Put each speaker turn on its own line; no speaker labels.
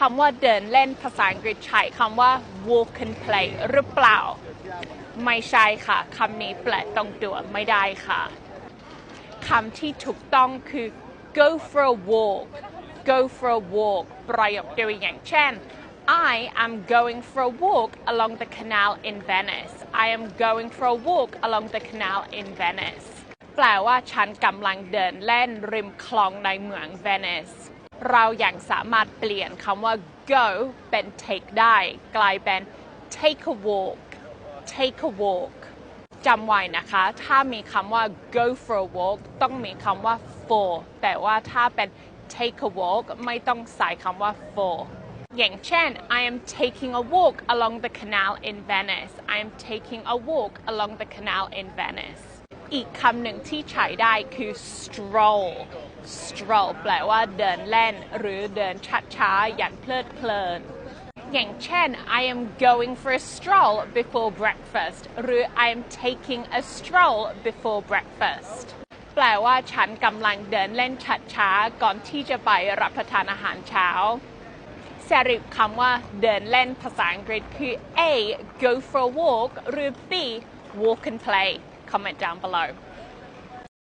คำว่าเดินเล่นภาษาอังกฤษใช้คำว่า walk and play หรือเปล่า ไม่ใช่ค่ะคำนี้แปลตรงตัวไม่ได้ค่ะคำที่ถูกต้องคือ go for a walk go for a walk ประโยคตัวอย่างเช่น I am going for a walk along the canal in Venice I am going for a walk along the canal in Venice แปลว่าฉันกำลังเดินเล่นริมคลองในเมืองเวนิส เรายัางสามารถเปลี่ยนคำว่า go เป็น take ได้ กลายเป็น take a walk take a walk จำไว้นะคะ ถ้ามีคำว่า go for a walk ต้องมีคำว่า for แต่ว่าถ้าเป็น take a walk ไม่ต้องใส่คำว่า for อย่างเช่น I am taking a walk along the canal in Venice I am taking a walk along the canal in Venice อีกคำหนึ่งที่ใช้ได้คือ stroll stroll แปลว่าเดินเล่น หรือเดินช้าๆอย่างเพลิดเพลิน อย่างเช่น I am going for a stroll before breakfast หรือ I am taking a stroll before breakfast แปลว่าฉันกำลังเดินเล่นช้าๆก่อนที่จะไปรับประทานอาหารเช้าสรุปคำว่าเดินเล่นภาษาอังกฤษคือ A go for a walk หรือ B walk and play comment down below